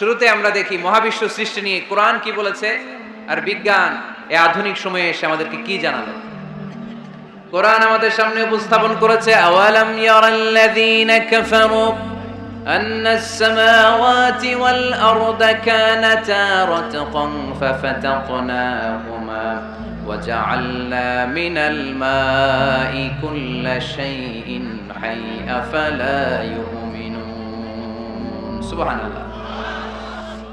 শুরুতে আমরা দেখি মহাবিশ্ব সৃষ্টি নিয়ে কোরআন কি বলেছে আর বিজ্ঞান এ আধুনিক সময়ে এসে আমাদেরকে কি জানালো কোরআন আমাদের সামনে উপস্থাপন করেছে আওয়ালাম ইয়ারাল্লাযীনা কাফারু أن السماوات والأرض كانتا رتقا ففتقناهما وجعلنا من الماء كل شيء حي أفلا يؤمنون سبحان الله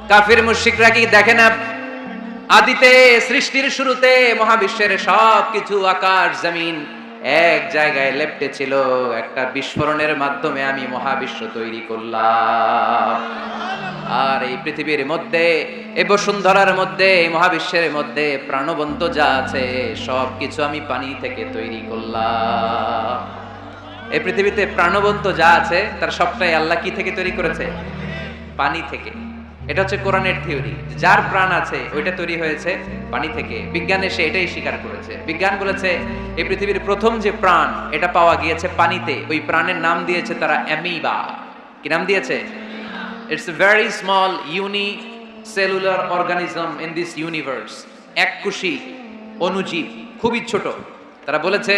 কাফির মুশরিকরা কি দেখে না? আদিতে, সৃষ্টির শুরুতে, মহাবিশ্বের সব কিছু আকাশ, জমিন এক জায়গায় লেপ্টে ছিল। একটা বিস্ফোরণের মাধ্যমে আমি মহাবিশ্ব তৈরি করলাম। আর এই পৃথিবীর মধ্যে এ বসুন্ধরার মধ্যে, এই মহাবিশ্বের মধ্যে প্রাণবন্ত যা আছে সব কিছু আমি পানি থেকে তৈরি করলাম। এই পৃথিবীতে প্রাণবন্ত যা আছে, তার সবটাই আল্লাহ কি থেকে তৈরি করেছে? পানি থেকে। এটা হচ্ছে কোরআনের থিওরি। যার প্রাণ আছে, ওইটা তৈরি হয়েছে পানি থেকে। বিজ্ঞান এসে এটাই স্বীকার করেছে। বিজ্ঞান বলেছে, এই পৃথিবীর প্রথম যে প্রাণ, এটা পাওয়া গিয়েছে পানিতে। ওই প্রাণের নাম দিয়েছে তারা অ্যামিবা। কি নাম দিয়েছে? It's a very small unicellular organism in this universe এক কুশি অনুজীব, খুবই ছোট। তারা বলেছে,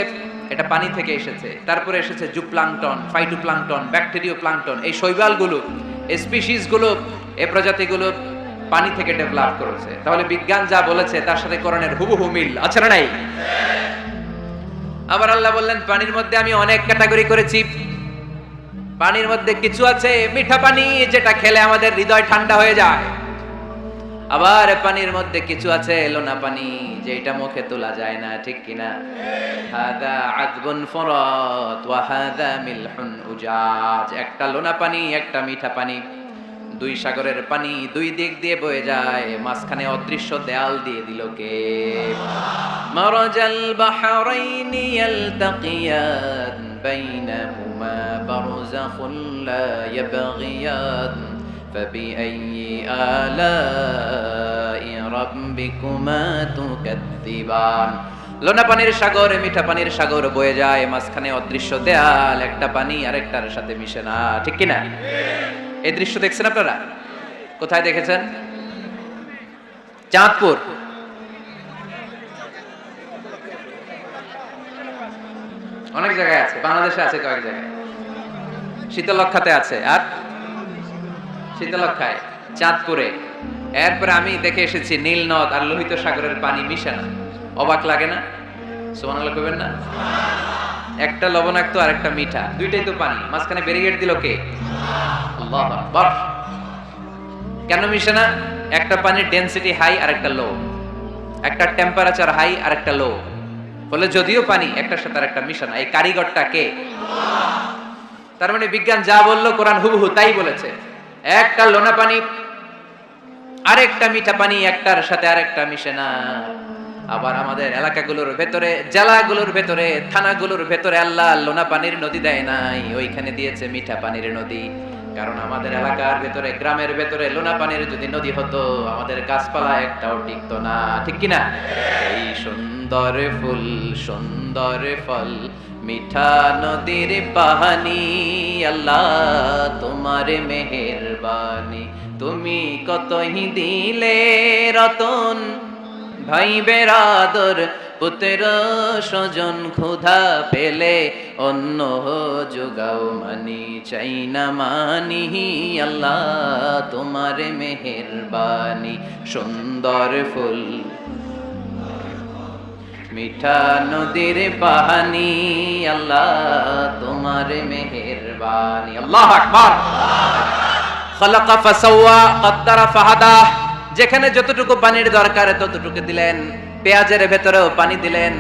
এটা পানি থেকে এসেছে। তারপরে এসেছে জুপ্লাংটন, ফাইটোপ্লাংটন ব্যাকটেরিও প্লাংটন এই শৈবালগুলো স্পিসিসগুলো এই প্রজাতিগুলো পানি থেকে ডেভেলপ করেছে। তাহলে বিজ্ঞান যা বলেছে, তার সাথে করণের হুবহু মিল, আছে না নাই? আবার আল্লাহ বললেন, পানির মধ্যে আমি অনেক ক্যাটাগরি করেছি। পানির মধ্যে কিছু আছে, মিঠা পানি, যেটা খেলে আমাদের হৃদয় ঠান্ডা হয়ে যায়। আবার পানির মধ্যে কিছু আছে, লোনা পানি যেটা মুখে তোলা যায় না, ঠিক কিনা হাদা আযবুন ফুরাত, ওয়া হাদা মিলহুন উজাজ। একটা লোনা পানি, একটা মিঠা পানি। দুই সাগরের পানি দুই দিক দিয়ে বয়ে যায় মাঝখানে অদৃশ্য দেয়াল দিয়ে দিল কে মারাজাল বাহরাইনি ইয়ালতাকিয়ান বাইনাহুমা বারযাখুন লা ইয়াবগিয়ান فبأي آلاء ربكما تكذبان লোনা পানির সাগর মিঠা পানির সাগর বয়ে যায় মাঝখানে অদৃশ্য দেয়াল একটা পানি আরেকটার সাথে মিশে না ঠিক কি না এই দৃশ্য দেখছেন আপনারা? কোথায় দেখেছেন? চাঁদপুর। অনেক জায়গায় আছে, বাংলাদেশে আছে কয়েক জায়গায়। শীতলক্ষাতে আছে। আর? শীতলক্ষায় চাঁদপুরে। এরপরে আমি দেখে এসেছি, নীল নদ আর লোহিত সাগরের পানি মিশে না। অবাক লাগে না? সোমানাল্লাহ কবেন না? একটা লবণাক্ত আর একটা মিঠা। দুইটাই তো পানি। মাঝখানে ব্যারিকেড দিল কে? আল্লাহ আকবার। কেন মিশে না? একটা পানির ডেনসিটি হাই আর একটা লো একটা টেম্পারেচার হাই আর একটা লো বলে যদিও পানি একটার সাথে আর একটা মিশে না, এই কারিগরটা কে? তার মানে বিজ্ঞান যা বলল কোরআন হুবহু তাই বলেছে। একটা লোনা পানি, আরেকটা মিঠা পানি একটার সাথে আরেকটা মিশে না। আবার আমাদের এলাকাগুলোর ভেতরে, জেলাগুলোর ভেতরে, থানাগুলোর ভেতরে আল্লাহ লোনা পানির নদী দেয় নাই। ওইখানে দিয়েছে মিঠা পানির নদী। কারণ আমাদের এলাকার ভেতরে, গ্রামের ভেতরে লোনা পানির যদি নদী হতো, আমাদের গাছপালা একটাও টিকতো না। ঠিক কিনা? এই সুন্দর ফুল, সুন্দর ফল, মিঠা নদীর পাহানি, আল্লাহ তোমার মেহেরবানি। তুমি কতই দিলে রতন ভাই বেরাদর পুত্র স্বজন ক্ষুধা পেলে অন্য যোগাও মানি চাই না মানি, আল্লাহ তোমার মেহেরবানি। সুন্দর ফুল, মিঠা নদীর পাহানি, আল্লাহ তোমার মেহেরবানি। আল্লাহ আকবার। খালাকা ফাসাওয়া, কদ্দারা ফাহাদা, যেখানে যতটুকু পানির দরকার ততটুকু দিলেন। পেঁয়াজের ভেতরেও পানি দিলেন,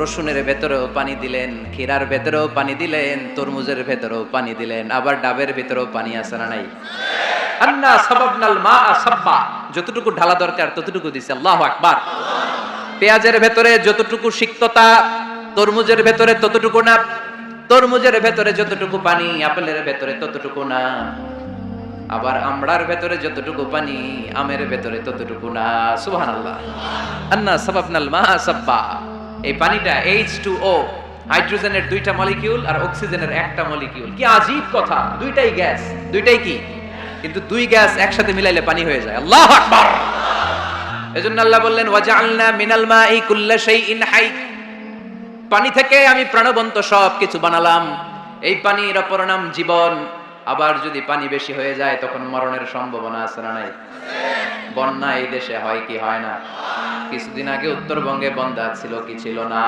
রসুনের ভেতরেও পানি দিলেন, ক্ষীরার ভেতরেও পানি দিলেন, তরমুজের ভেতরেও পানি দিলেন, আবার ডাবের ভেতরেও পানি আছে না নাই? আন্না সাবাবনাল মা সাব্বা। যতটুকু ঢালা দরকার ততটুকু দিছে, আল্লাহু আকবার। পেঁয়াজের ভেতরে যতটুকু সিক্ততা, তরমুজের ভেতরে ততটুকু না, তরমুজের ভেতরে যতটুকু পানি, আপেলের ভেতরে ততটুকু না। আবার আমড়ার ভেতরে যতটুকু পানি, আমের ভেতরে ততটুকু না। সুবহান আল্লাহ আন্না সাবাবনাল মা সাব্বা। এই পানিটা এইচ টু ও হাইড্রোজেনের দুইটা মলিকিউল আর অক্সিজেনের একটা মলিকিউল কি আজীব কথা। দুইটাই গ্যাস দুইটাই কি? কিন্তু দুই গ্যাস একসাথে মিলাইলে পানি হয়ে যায়। আল্লাহ আকবার। এজন্য আল্লাহ বললেন, ওয়াজআলনা মিনাল মাই কুল্লা শাইইন হাই পানি থেকে আমি প্রাণবন্ত সব কিছু বানালাম। এই পানির অপর নাম জীবন। আবার যদি পানি বেশি হয়ে যায়, তখন মরণের সম্ভাবনা আছে না নাই? বন্যা এই দেশে হয় কি হয় না? কিছুদিন আগে উত্তরবঙ্গে বন্ধা ছিল কি ছিল না?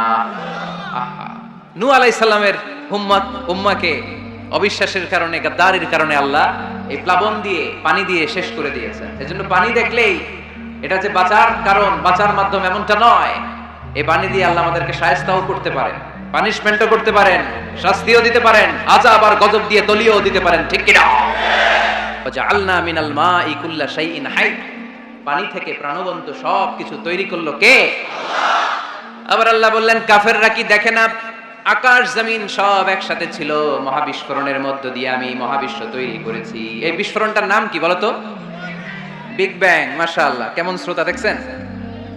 নূ আলাই সাল্লামের হুম্মত উম্মাকে অবিশ্বাসের কারণে, গাদ্দারির কারণে আল্লাহ এই প্লাবন দিয়ে, পানি দিয়ে শেষ করে দিয়েছেন। এজন্য পানি দেখলেই এটা যে বাঁচার কারণ, বাঁচার মাধ্যম এমনটা নয়। এই পানি দিয়ে আল্লাহ আমাদেরকে সায়স্তাও করতে পারেন। পানিশমেন্টও করতে পারেন, শাস্তিও দিতে পারেন আজাব আর গজব দিয়ে তলিয়েও দিতে পারেন, ঠিক কিনা? আল্লাহ মিনাল মা ইকুল্লা শাইইন হাই পানি থেকে প্রাণবন্ত সব কিছু তৈরি করল কে? আবার আল্লাহ বললেন, কাফেররা কি দেখে না? আকাশ, জমিন সব একসাথে ছিল, মহাবিস্ফোরণের মধ্য দিয়ে আমি মহাবিশ্ব তৈরি করেছি। এই বিস্ফোরণটার নাম কি বলতো বিগ ব্যাং, মাশাআল্লাহ। কেমন শ্রোতা দেখছেন?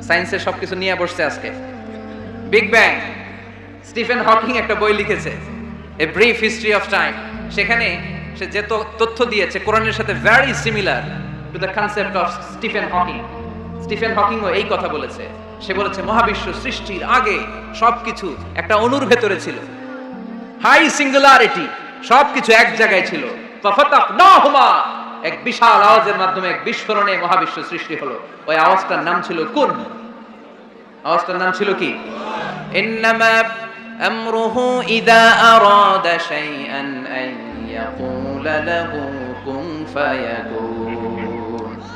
সায়েন্সের সবকিছু নিয়ে বসছে আজকে। Big bang. স্টিফেন হকিং একটা বই লিখেছে a brief history of time সেখানে সে যে তথ্য দিয়েছে, কোরআনের সাথে very similar to the concept of Stephen Hawking Stephen হকিংও এই কথা বলেছে। সে বলেছে, মহাবিশ্ব সৃষ্টির আগে সবকিছু একটা অনুর ভেতরে ছিল। হাই সিঙ্গুলারিটি সবকিছু এক জায়গায় ছিল। এক বিশাল আওয়াজের মাধ্যমে এক বিস্ফোরণে মহাবিশ্ব সৃষ্টি হলো। ওই আওয়াজটার নাম ছিল কুন? আওয়াজটার নাম ছিল কি? আমরুহু ইদা আরাদা শাইআন আন ইয়াকুলা লাহু কুন ফায়াকুন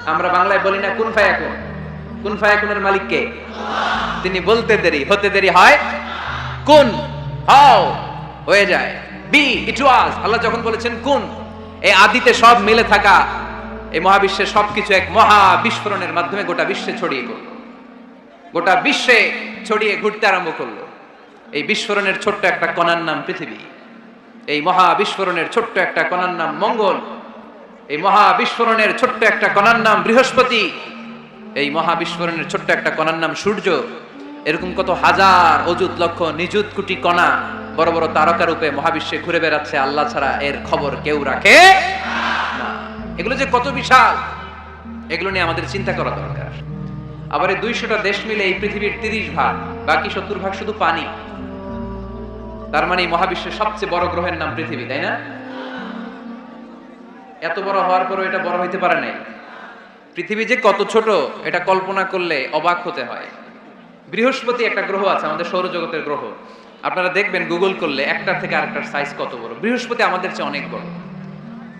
আমরা বাংলায় বলি না, কুন ফায়াকুন? কুন ফায়াকুনের মালিক কে? তিনি বলতে দেরি, হতে দেরি হয়, কুন, হাও, হয়ে যায়, বি, ইট ওয়াজ। আল্লাহ যখন বলেছেন, কুন এই আদিতে সব মিলে থাকা এই মহাবিশ্বে সবকিছু এক মহা বিস্ফোরণের মাধ্যমে গোটা বিশ্বে ছড়িয়ে পড়ল। গোটা বিশ্বে ছড়িয়ে ঘুরতে আরম্ভ করল। এই বিস্ফোরণের ছোট্ট একটা কণার নাম পৃথিবী। এই মহা বিস্ফোরণের ছোট্ট একটা কণার নাম মঙ্গল। এই মহা বিস্ফোরণের ছোট্ট একটা কণার নাম বৃহস্পতি। এই মহা বিস্ফোরণের ছোট্ট একটা কণার নাম সূর্য। এরকম কত হাজার অযুত, লক্ষ, নিযুত, কোটি কণা বড় বড় তারকা রূপে মহাবিশ্বে ঘুরে বেড়াচ্ছে, আল্লাহ ছাড়া এর খবর কেউ রাখে না। এগুলো যে কত বিশাল, এগুলো নিয়ে আমাদের চিন্তা করা দরকার। আবার এই দুইশোটা দেশ মিলে এই পৃথিবীর তিরিশ ভাগ, বাকি সত্তর ভাগ শুধু পানি। তার মানে এই মহাবিশ্বের সবচেয়ে বড় গ্রহের নাম পৃথিবী, তাই না? এত বড় হওয়ার পরও এটা বড় হইতে পারে নাই। পৃথিবী যে কত ছোট, এটা কল্পনা করলে অবাক হতে হয়। বৃহস্পতি একটা গ্রহ আছে, আমাদের সৌরজগতের গ্রহ। আপনারা দেখবেন গুগল করলে একটা থেকে আরেকটার সাইজ কত বড়। বৃহস্পতি আমাদের চেয়ে অনেক বড়।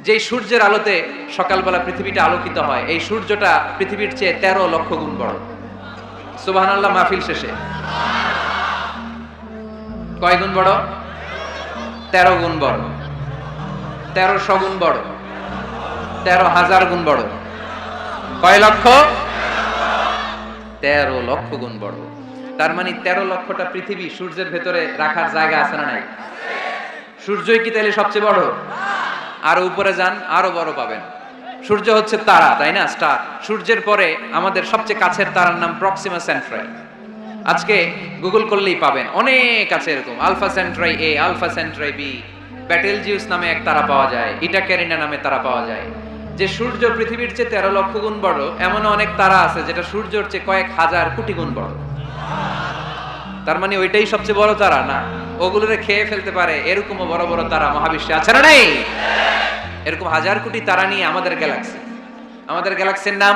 যেই সূর্যের আলোতে সকালবেলা পৃথিবীটা আলোকিত হয়, এই সূর্যটা পৃথিবীর চেয়ে তেরো লক্ষ গুণ বড়। সুবাহ মাহফিল শেষে। কয় গুণ বড়? তেরো গুণ বড়। তেরোশো গুণ বড়। তেরো হাজার গুণ বড়। কয় লক্ষ? তেরো লক্ষ গুণ বড়। তার মানে তেরো লক্ষটা পৃথিবী সূর্যের ভেতরে রাখার জায়গা আছে না নাই? সূর্যই কি তাহলে সবচেয়ে বড়? আরও উপরে যান, আরও বড় পাবেন। সূর্য হচ্ছে তারা, তাই না? স্টার। সূর্যের পরে আমাদের সবচেয়ে কাছের তারার নাম প্রক্সিমা সেন্ট্রাই আজকে গুগল করলেই পাবেন। অনেক আছে এরকম। Alpha Centauri A alpha Centauri B Betelgeuse নামে এক তারা পাওয়া যায়। ইটা ক্যারিনা নামে তারা পাওয়া যায়। যে সূর্য পৃথিবীর চেয়ে তেরো লক্ষ গুণ বড় এমন অনেক তারা আছে যেটা সূর্যের চেয়ে কয়েক হাজার কোটি গুণ বড়। তার মানে ওইটাই সবচেয়ে বড় তারা, না? ওগুলোরে খেয়ে ফেলতে পারে এরকমও বড় বড় তারা মহাবিশ্বে আছে না নেই? এরকম হাজার কোটি তারা নিয়ে আমাদের গ্যালাক্সি আমাদের গ্যালাক্সির নাম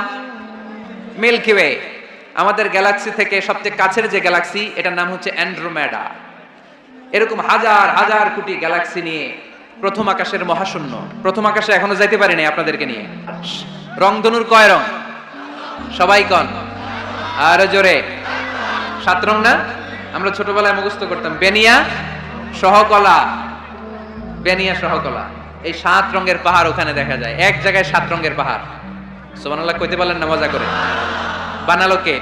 মিল্কি ওয়ে আমাদের গ্যালাক্সি থেকে সবচেয়ে কাছের যে গ্যালাক্সি, এটার নাম হচ্ছে অ্যান্ড্রোমেডা। এরকম হাজার হাজার কোটি গ্যালাক্সি নিয়ে প্রথম আকাশের মহাশূন্য। প্রথম আকাশে এখনও যাইতে পারিনি আপনাদেরকে নিয়ে। রংধনুর কয় রং? সবাই কন। আর জোরে। সাত রং না? আমরা ছোটবেলায় মুখস্থ করতাম। বেনিয়া, সহকলা। বেনিয়া, সহকলা। এই সাত রঙের পাহাড় ওখানে দেখা যায়। এক জায়গায় সাত রঙের পাহাড়। সোমানাল্লাহ কইতে পারলেন না মজা করে। বানালো কে?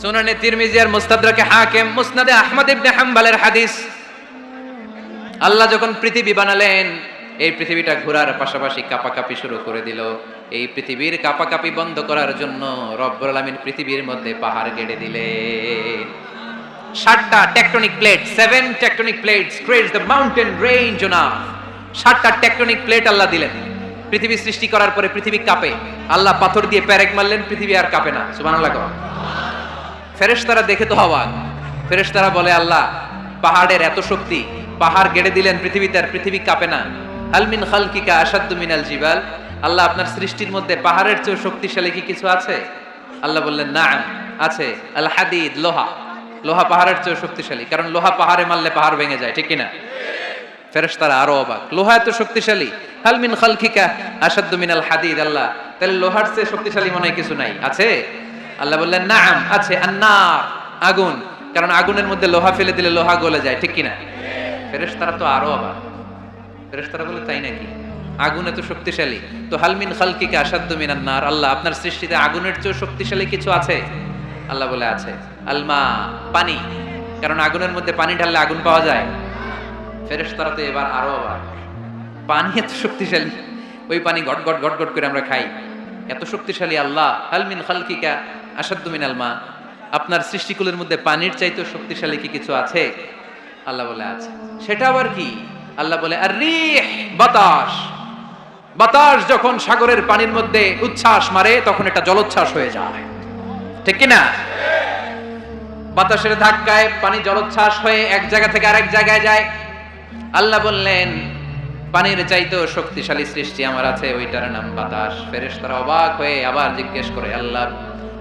সুনানে তিরমিজি আর মুস্তাদরাকে হাকিম, মুসনাদে আহমদ ইবনে হাম্বলের হাদিস। আল্লাহ যখন পৃথিবী বানালেন, এই পৃথিবীটা ঘোরার পাশাপাশি কাপাকাপি শুরু করে দিল। এই পৃথিবীর কাপাকাপি বন্ধ করার জন্য রব্বুল আলামিন পৃথিবীর মধ্যে পাহাড় গেড়ে দিলেন সাতটা tectonic plate seven tectonic plate creates the mountain range earth সাতটা টেকটনিক প্লেট আল্লাহ দিলেন। পৃথিবী সৃষ্টি করার পরে পৃথিবী কাঁপে। আল্লাহ পাথর দিয়ে প্যারেক মারলেন, পৃথিবী আর কাঁপে না। সুবহানাল্লাহ কও ফেরেশতারা দেখে তো অবাক ফেরেশতারা বলে, আল্লাহ, পাহাড়ের এত শক্তি, পাহাড় গেড়ে দিলেন পৃথিবীতে আর পৃথিবী কাঁপে না। আলমিন খালকিকা আসাদ্দু মিনাল জিবাল? আল্লাহ, আপনার সৃষ্টির মধ্যে পাহাড়ের চেয়ে শক্তিশালী কি কিছু আছে? আল্লাহ বললেন না আছে, আল হাদিদ, লোহা। লোহা পাহাড়ের চেয়ে শক্তিশালী। কারণ লোহা পাহাড়ে মারলে পাহাড় ভেঙে যায়, ঠিক কিনা? ফেরেশতারা আরও অবাক। লোহা এত শক্তিশালী। হালমিন খালকিকা আসাদ্দু মিনাল হাদিদ, আল্লাহ। তাহলে লোহার চেয়ে শক্তিশালী মনে হয় কিছু নাই। আছে? আল্লাহ বললেন, নাম, আছে, আন্নার, আগুন। কারণ আগুনের মধ্যে লোহা ফেলে দিলে লোহা গলে যায়, ঠিক কিনা? ফেরেশতারা তো আরও অবাক। ফেরেশতারা বলে, তাই নাকি? আগুন এত শক্তিশালী। তো হালমিন খালকিকা আসাদ্দু মিনান নার, আল্লাহ, আপনার সৃষ্টিতে আগুনের চেয়ে শক্তিশালী কিছু আছে? আল্লাহ বলে, আছে। আলমা, পানি। কারণ আগুনের মধ্যে পানি ঢাললে আগুন পাওয়া যায়। ফেরেশতারা তো এবার আরও অবাক পানি এত শক্তিশালী, ওই পানি গট গট গট গট করে আমরা খাই। এত শক্তিশালী আল্লাহ হালমিন খালকিকা আসাদ্দু মিনাল মা। আপনার সৃষ্টিকুলের মধ্যে পানির চাইতে শক্তিশালী কি কিছু আছে? আল্লাহ বলে, আছে। সেটা আবার কি? আল্লাহ বলে আর বাতাস। বাতাস যখন সাগরের পানির মধ্যে উচ্ছ্বাস মারে, তখন এটা জলোচ্ছ্বাস হয়ে যায়। ঠিক কি না বাতাসের ধাক্কায় পানি জলোচ্ছ্বাস হয়ে এক জায়গা থেকে আরেক জায়গায় যায়। আল্লাহ বললেন, পানির চাইতেও শক্তিশালী সৃষ্টি আমার আছে, ওইটার নাম বাতাস। ফেরেস তারা অবাক হয়ে আবার জিজ্ঞেস করে, আল্লাহ,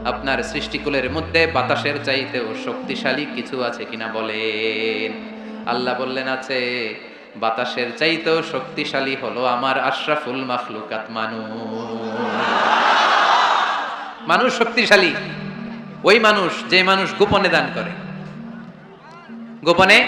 আপনার সৃষ্টিকুলের মধ্যে বাতাসের চাইতেও শক্তিশালী কিছু আছে কিনা বলেন। আল্লাহ বললেন, আছে। বাতাসের চাইতেও শক্তিশালী হলো আমার আশরাফুল মাখলুকাত মানুষ। মানুষ শক্তিশালী। ওই মানুষ যে মানুষ গোপনে দান করে। গোপনে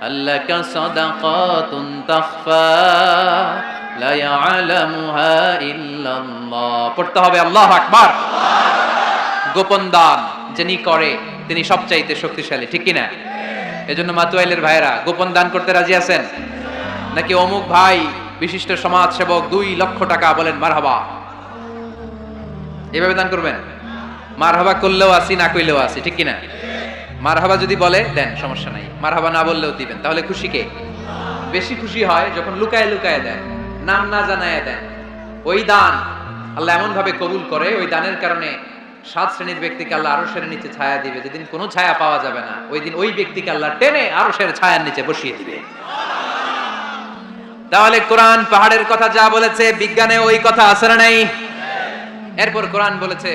বাইনাল্লাহ আল্লাকা সাদাকাতুন তাখফা, লা ইয়ালামুহা ইল্লাল্লাহ। পড়তে হবে আল্লাহু আকবার। গোপন দান যিনি করে, তিনি সবচাইতে শক্তিশালী, ঠিক কি না এজন্য মাতুয়াইলের ভাইরা গোপন দান করতে রাজি আছেন? নাকি অমুক ভাই, বিশিষ্ট সমাজ সেবক দুই লক্ষ টাকা বলেন, মারহাবা এভাবে দান করবেন? মারহাবা করলেও আসি না কইলেও আসি ঠিক কি না মারহাবা যদি বলে, দেন, সমস্যা নাই। মারহাবা না বললেও দিবেন। তাহলে খুশি কে? বেশি খুশি হয় যখন লুকায় লুকায় দেন, নাম না জানায় দেন। ওই দান আল্লাহ এমন ভাবে কবুল করে, ওই দানের কারণে সাত শ্রেণির ব্যক্তিকে আল্লাহ আরও শ্রেণির নিচে ছায়া দিবে। যেদিন কোনো ছায়া পাওয়া যাবে না, ওই দিন ওই ব্যক্তিকে আল্লাহ টেনে আরও সের ছায়ার নিচে বসিয়ে দিবে। তাহলে কোরআন পাহাড়ের কথা যা বলেছে, বিজ্ঞানে ওই কথা আছে নাই? এরপর কোরআন বলেছে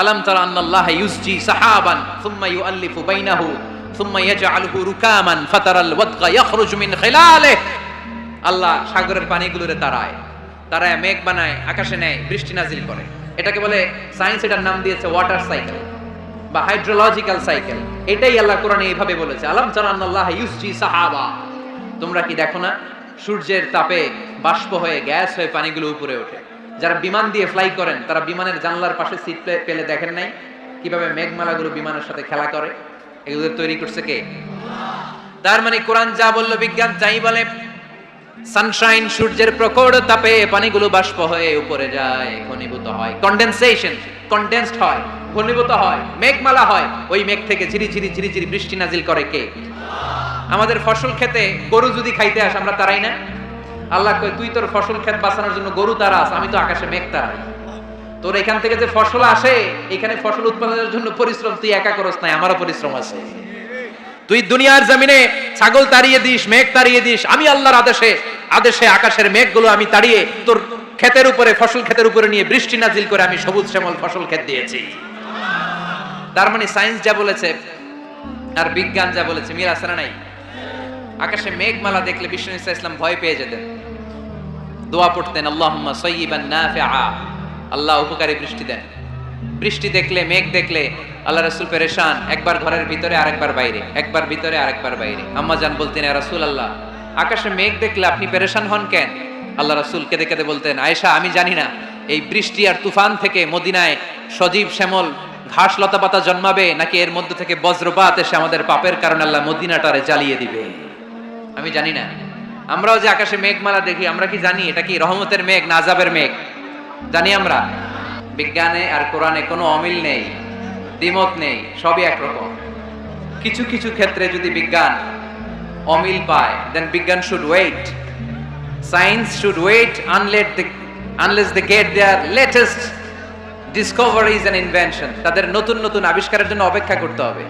আলম তারা আন্নাল্লাহ ইউসজি সাহাবান থুম্মা ইউআল্লিফু বাইনাহু থুম্মা ইয়াজআলহু রুকামান, ফাতারাল ওয়াদকা ইয়াখরুজু মিন খিলালিহি। আল্লাহ সাগরের পানিগুলোরে তারায় তারায় মেঘ বানায়, আকাশে নেয়, বৃষ্টি নাজিল করে। এটাকে বলে সায়েন্স এটার নাম দিয়েছে ওয়াটার সাইকেল বা হাইড্রোলজিক্যাল সাইকেল। এটাই আল্লাহ কোরআনে এইভাবে বলেছে, আলম তারা আন্নাল্লাহ ইউসজি সাহাবা। তোমরা কি দেখো না, সূর্যের তাপে বাষ্প হয়ে গ্যাস হয়ে পানিগুলো উপরে ওঠে। যারা বিমান দিয়ে ফ্লাই করেন, তারা বিমানের জানলার পাশে সিট পেলে দেখেন নাই? কীভাবে মেঘমালাগুলো বিমানের সাথে খেলা করে? এগুলো তৈরি করছে কে? তার মানে কোরআন যা বলল বিজ্ঞান যাই বলে। সানশাইন সূর্যের প্রখর তাপে পানিগুলো বাষ্প হয়ে উপরে যায়, ঘনীভূত হয়। কন্ডেনসেশন কন্ডেন্সড হয়, ঘনীভূত হয়, মেঘমালা হয়। ওই মেঘ থেকে ঝিরি ঝিরি ঝিরি ঝিরি বৃষ্টি নাজিল করে কে? আমাদের ফসল খেতে গরু যদি খাইতে আসে, আমরা তারাই না? আল্লাহ কয়, তুই তোর ফসল ক্ষেত বাঁচানোর জন্য গরু তারাস, আমি তো আকাশে মেঘ তারাই। তোর এখান থেকে যে ফসল আসে, এখানে ফসল উৎপাদনের জন্য পরিশ্রম তুই একা করস নাই, আমারও পরিশ্রম আছে। তুই দুনিয়ার জমিনে ছাগল তাড়িয়ে দিস, মেঘ তাড়িয়ে দিস, আমি আল্লাহর আদেশে আদেশে আকাশের মেঘগুলো আমি তাড়িয়ে তোর ক্ষেতের উপরে, ফসল ক্ষেতের উপরে নিয়ে বৃষ্টি নাজিল করে আমি সবুজ শ্যামল ফসল ক্ষেত দিয়েছি। তার মানে সায়েন্স যা বলেছে, আর বিজ্ঞান যা বলেছে, মিল আছে নাই? আকাশে মেঘমালা দেখলে ইসা ইসলাম ভয় পেয়ে যেতেন। দোয়া পড়তেন, আল্লাহুম্মা সাইয়িবান নাফিআ। আল্লাহ উপকারী বৃষ্টি দেন। বৃষ্টি দেখলে, মেঘ দেখলে আল্লাহ রাসূল পেরেশান, একবার ঘরের ভিতরে, আরেকবার বাইরে, একবার ভিতরে, আরেকবার বাইরে। আম্মা জান বলতেন রাসূল আল্লাহ আকাশে মেঘ দেখলে আপনি পেরেশান হন কেন? আল্লাহ রাসূল কেঁদে কেঁদে বলতেন, আয়েশা, আমি জানি না, এই বৃষ্টি আর তুফান থেকে মদিনায় সজীব শ্যামল ঘাস লতা পাতা জন্মাবে, নাকি এর মধ্যে থেকে বজ্রপাত এসে আমাদের পাপের কারণে আল্লাহ মদিনাটারে জ্বালিয়ে দিবে? আমি জানি না। আমরাও যে আকাশে মেঘমালা দেখি, আমরা কি জানি? এটা কি রহমতের মেঘ না আযাবের মেঘ? জানি আমরা। বিজ্ঞানে আর কোরআনে কোনো অমিল নেই, দ্বিমত নেই, সবই একরকম। কিছু কিছু ক্ষেত্রে যদি বিজ্ঞান অমিল পায় দেন বিজ্ঞান should wait science should wait unless the unless they get their latest discoveries and invention তাদের নতুন নতুন আবিষ্কারের জন্য অপেক্ষা করতে হবে।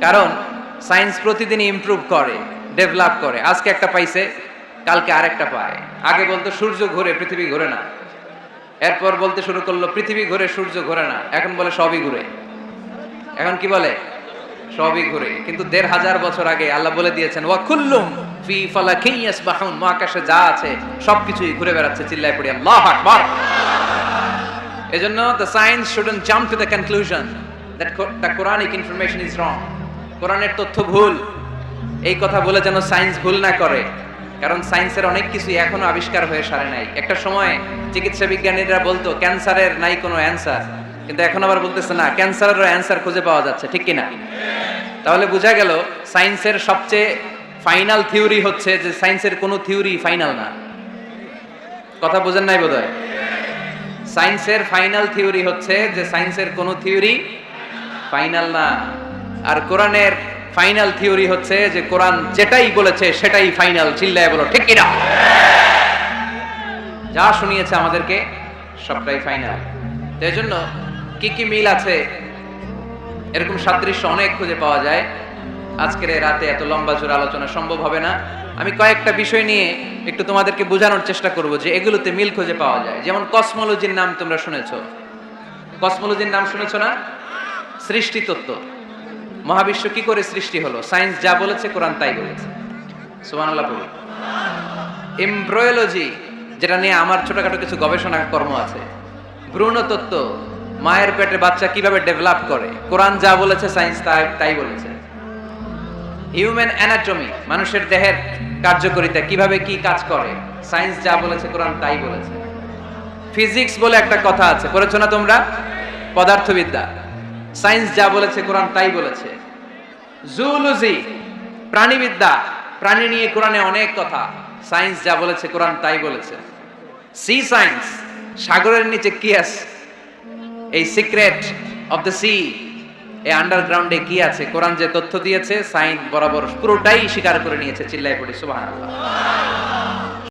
কারণ সায়েন্স প্রতিদিন ইমপ্রুভ করে। ডেভেলপ করে। আজকে একটা পাইছে, কালকে আরেকটা পায়। আগে বলতো সূর্য ঘুরে, পৃথিবী ঘুরে না। এরপর বলতে শুরু করল, পৃথিবী ঘুরে, সূর্য ঘুরে না। এখন বলে সবই ঘুরে। এখন কি বলে? সবই ঘুরে। কিন্তু দেড় হাজার বছর আগে আল্লাহ বলে দিয়েছেন, ওয়া কুল্লুম ফি ফালাকিন ইয়াসবাহুন মহাকাশে যা আছে, সবকিছুই ঘুরে বেড়াচ্ছে চিল্লায় পড়ে। আল্লাহু আকবার! এজন্য the science shouldn't jump to the conclusion that the Quranic information is wrong কোরআনের তথ্য ভুল। এই কথা বলে যেন সায়েন্স ভুল না করে। কারণ সায়েন্সের অনেক কিছু এখনও আবিষ্কার হয়ে সারে নাই। একটা সময় চিকিৎসা বিজ্ঞানীরা বলতো, ক্যান্সারের নাই কোনো অ্যান্সার। কিন্তু এখন আবার বলতেছে, না, ক্যান্সারেরও অ্যান্সার খুঁজে পাওয়া যাচ্ছে, ঠিক কিনা? তাহলে বোঝা গেল, সায়েন্সের সবচেয়ে ফাইনাল থিওরি হচ্ছে যে সায়েন্সের কোনো থিওরি ফাইনাল না। কথা বোঝেন নাই বোধহয়? সায়েন্সের ফাইনাল থিওরি হচ্ছে যে সায়েন্সের কোনো থিওরি ফাইনাল না। আর কোরআনের ফাইনাল থিওরি হচ্ছে যে কোরআন যেটাই বলেছে সেটাই ফাইনাল চিল্লায় বলো, ঠিক কিনা? যা শুনিয়েছে আমাদেরকে, সবটাই ফাইনাল তো এই জন্য কি কি মিল আছে? এরকম সাদৃশ্য অনেক খুঁজে পাওয়া যায়। আজকের রাতে এত লম্বা জোর আলোচনা সম্ভব হবে না। আমি কয়েকটা বিষয় নিয়ে একটু তোমাদেরকে বোঝানোর চেষ্টা করব যে এগুলোতে মিল খুঁজে পাওয়া যায়। যেমন কসমোলজির নাম তোমরা শুনেছ। কসমোলজির নাম শুনেছো না? সৃষ্টি তত্ত্ব মহাবিশ্ব কি করে সৃষ্টি হলো? সায়েন্স যা বলেছে, কোরআন তাই বলেছে। সুবহানাল্লাহ বলুন এমব্রয়োলজি যেটা নিয়ে আমার ছোটখাটো কিছু গবেষণা কর্ম আছে। ভ্রূণ তত্ত্ব, মায়ের পেটে বাচ্চা কীভাবে ডেভেলপ করে? কোরআন যা বলেছে সায়েন্স তাই তাই বলেছে। হিউম্যান অ্যানাটমি মানুষের দেহের কার্যকরিতা কীভাবে কি কাজ করে? সায়েন্স যা বলেছে, কোরআন তাই বলেছে। ফিজিক্স বলে একটা কথা আছে, পড়েছো না তোমরা? পদার্থবিদ্যা। সায়েন্স যা বলেছে, কোরআন তাই বলেছে। জুলজি, প্রাণীবিদ্যা, প্রাণী নিয়ে কোরআনে অনেক কথা। সায়েন্স যা বলেছে, কোরআন তাই বলেছে। সি সায়েন্স, সাগরের নিচে কি আছে এই সিক্রেট অফ দ্য সি, এই আন্ডারগ্রাউন্ডে কি আছে? কোরআন যে তথ্য দিয়েছে সাইন বরাবর পুরোটাই স্বীকার করে নিয়েছে চিল্লাই পড়ি, সুবহানাল্লাহ।